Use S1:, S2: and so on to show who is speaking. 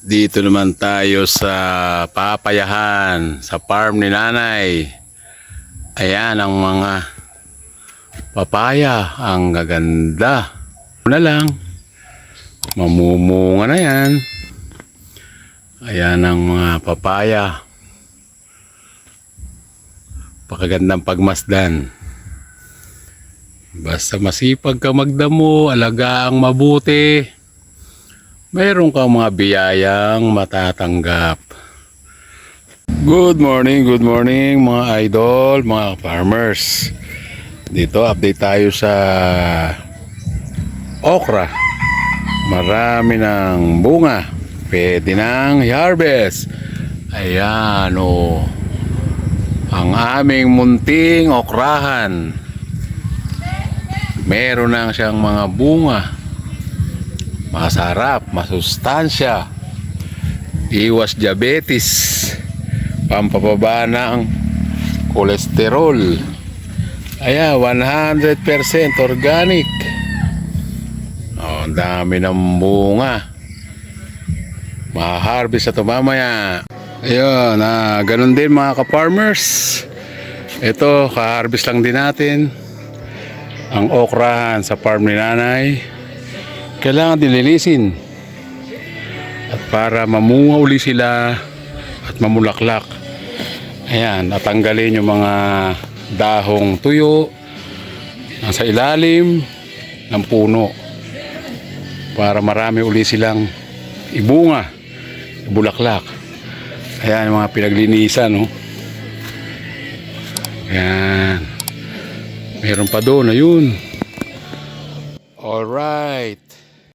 S1: Dito naman tayo sa papayahan, sa farm ni nanay. Ayan ang mga papaya. Ang gaganda. Na lang. Mamumunga na yan. Ayan ang mga papaya. Pakagandang pagmasdan. Basta masipag ka magdamo, alagaang mabuti. Mayroon kang mga biyayang matatanggap. Good morning, good morning mga idol, mga farmers. Dito update tayo sa okra. Marami ng bunga. Pwede nang i-harvest. Ayan o. Ang aming munting okrahan. Meron na siyang mga bunga. Masarap, masustansya. Iwas diabetes. Pampababa ng kolesterol. Aya, 100% organic. Oh, dami ng bunga. Ma-harvest ito mamaya. Ayun, ah, ganun din mga ka-farmers. Ito, ka-harvest lang din natin. Ang okrahan sa farm ni nanay kailangan dilinisin at para mamunga uli sila at mamulaklak. Ayan natanggalin yung mga dahong tuyo nasa ilalim ng puno para marami uli silang ibunga ibulaklak ayan yung mga pinaglinisan no? ayan. Meron pa doon ayun. Alright